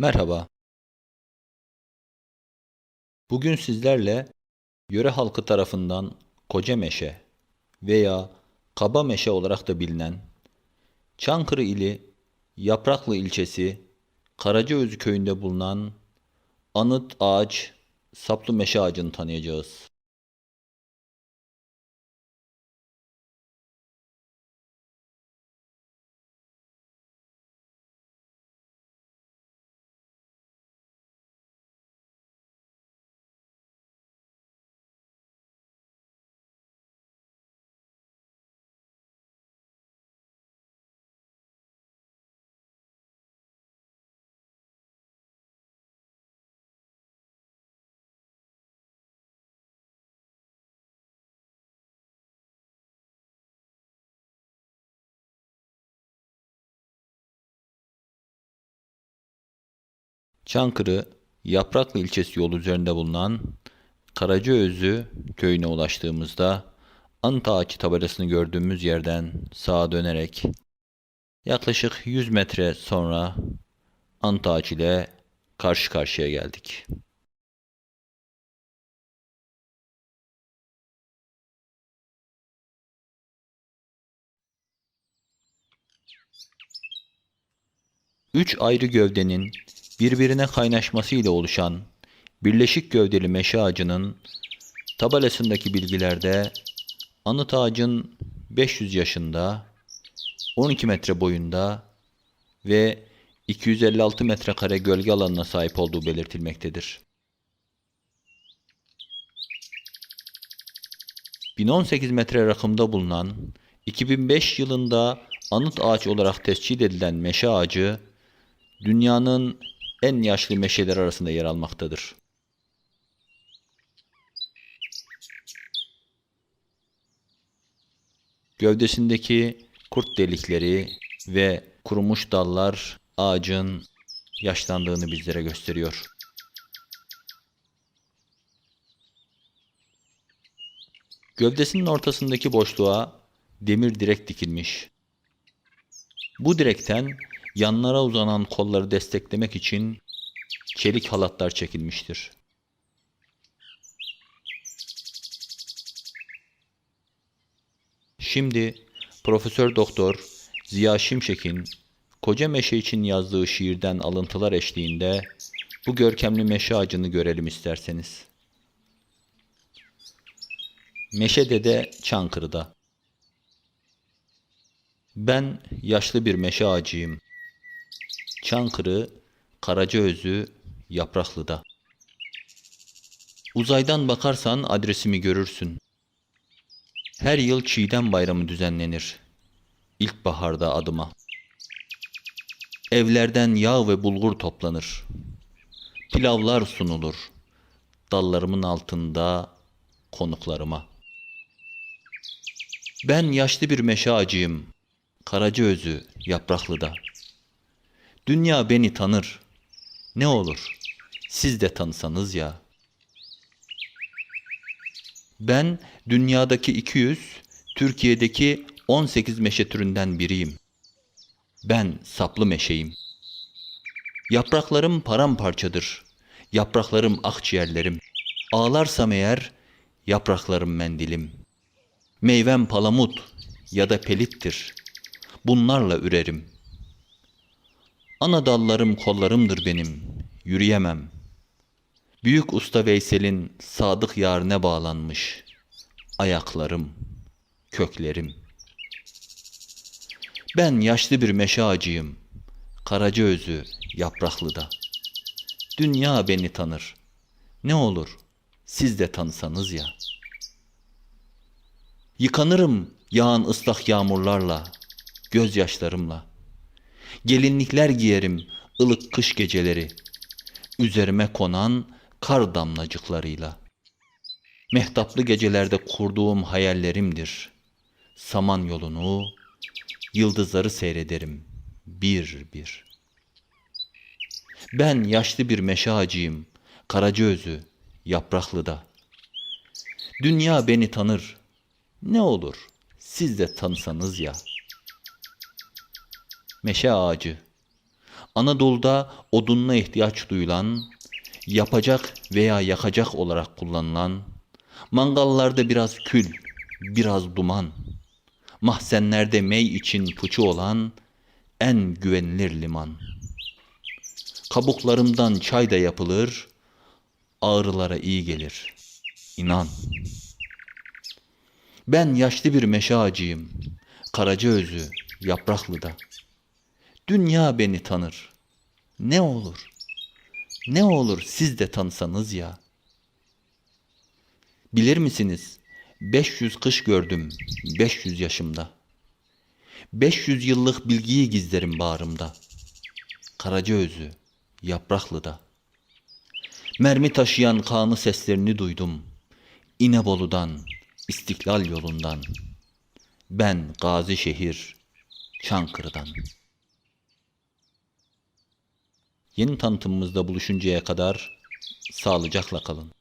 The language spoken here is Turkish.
Merhaba. Bugün sizlerle yöre halkı tarafından Koca Meşe veya Kaba Meşe olarak da bilinen Çankırı ili Yapraklı ilçesi Karacaözü köyünde bulunan anıt ağaç saplı meşe ağacını tanıyacağız. Çankırı Yapraklı ilçesi yolu üzerinde bulunan Karacaözü köyüne ulaştığımızda anıt ağaçı tabelasını gördüğümüz yerden sağa dönerek yaklaşık 100 metre sonra anıt ağaç ile karşı karşıya geldik. Üç ayrı gövdenin birbirine kaynaşmasıyla oluşan birleşik gövdeli meşe ağacının tabelasındaki bilgilerde anıt ağacın 500 yaşında, 12 metre boyunda ve 256 metrekare gölge alanına sahip olduğu belirtilmektedir. 1018 metre rakımda bulunan 2005 yılında anıt ağaç olarak tescil edilen meşe ağacı dünyanın en yaşlı meşeler arasında yer almaktadır. Gövdesindeki kurt delikleri ve kurumuş dallar ağacın yaşlandığını bizlere gösteriyor. Gövdesinin ortasındaki boşluğa demir direk dikilmiş. Bu direkten yanlara uzanan kolları desteklemek için çelik halatlar çekilmiştir. Şimdi Profesör Doktor Ziya Şimşek'in Koca Meşe için yazdığı şiirden alıntılar eşliğinde bu görkemli meşe ağacını görelim isterseniz. Meşe Dede Çankırı'da. Ben yaşlı bir meşe ağacıyım. Çankırı, Karacaözü, Yapraklı'da. Uzaydan bakarsan adresimi görürsün. Her yıl Çiğdem Bayramı düzenlenir. İlkbaharda adıma. Evlerden yağ ve bulgur toplanır. Pilavlar sunulur. Dallarımın altında konuklarıma. Ben yaşlı bir meşe ağacıyım. Karacaözü, Yapraklı'da. Dünya beni tanır. Ne olur, siz de tanısanız ya. Ben dünyadaki 200, Türkiye'deki 18 meşe türünden biriyim. Ben saplı meşeyim. Yapraklarım paramparçadır. Yapraklarım akciğerlerim. Ağlarsam eğer yapraklarım mendilim. Meyvem palamut ya da pelittir. Bunlarla ürerim.'' Ana dallarım kollarımdır benim, yürüyemem. Büyük usta Veysel'in sadık yarine bağlanmış. Ayaklarım, köklerim. Ben yaşlı bir meşe ağacıyım. Karaca özü, yapraklıda. Dünya beni tanır. Ne olur, siz de tanısanız ya. Yıkanırım yağan ıslak yağmurlarla, gözyaşlarımla. Gelinlikler giyerim ılık kış geceleri. Üzerime konan kar damlacıklarıyla. Mehtaplı gecelerde kurduğum hayallerimdir. Saman yolunu, yıldızları seyrederim bir bir. Ben yaşlı bir meşe ağacıyım, Karacaözü, Yapraklı'da. Dünya beni tanır. Ne olur siz de tanısanız ya.'' Meşe ağacı. Anadolu'da odununa ihtiyaç duyulan, yapacak veya yakacak olarak kullanılan, mangallarda biraz kül, biraz duman, mahzenlerde mey için puçu olan en güvenilir liman. Kabuklarımdan çay da yapılır, ağrılara iyi gelir. İnan. Ben yaşlı bir meşe ağacıyım. Karacaözü, Yapraklı'da. Dünya beni tanır. Ne olur? Ne olur siz de tanısanız ya. Bilir misiniz? 500 kış gördüm 500 yaşımda. 500 yıllık bilgiyi gizlerim bağrımda. Karacaözü, Yapraklı'da. Mermi taşıyan kanı seslerini duydum. İnebolu'dan, İstiklal yolundan. Ben Gazi şehir, Çankırı'dan. Yeni tanıtımımızda buluşuncaya kadar sağlıcakla kalın.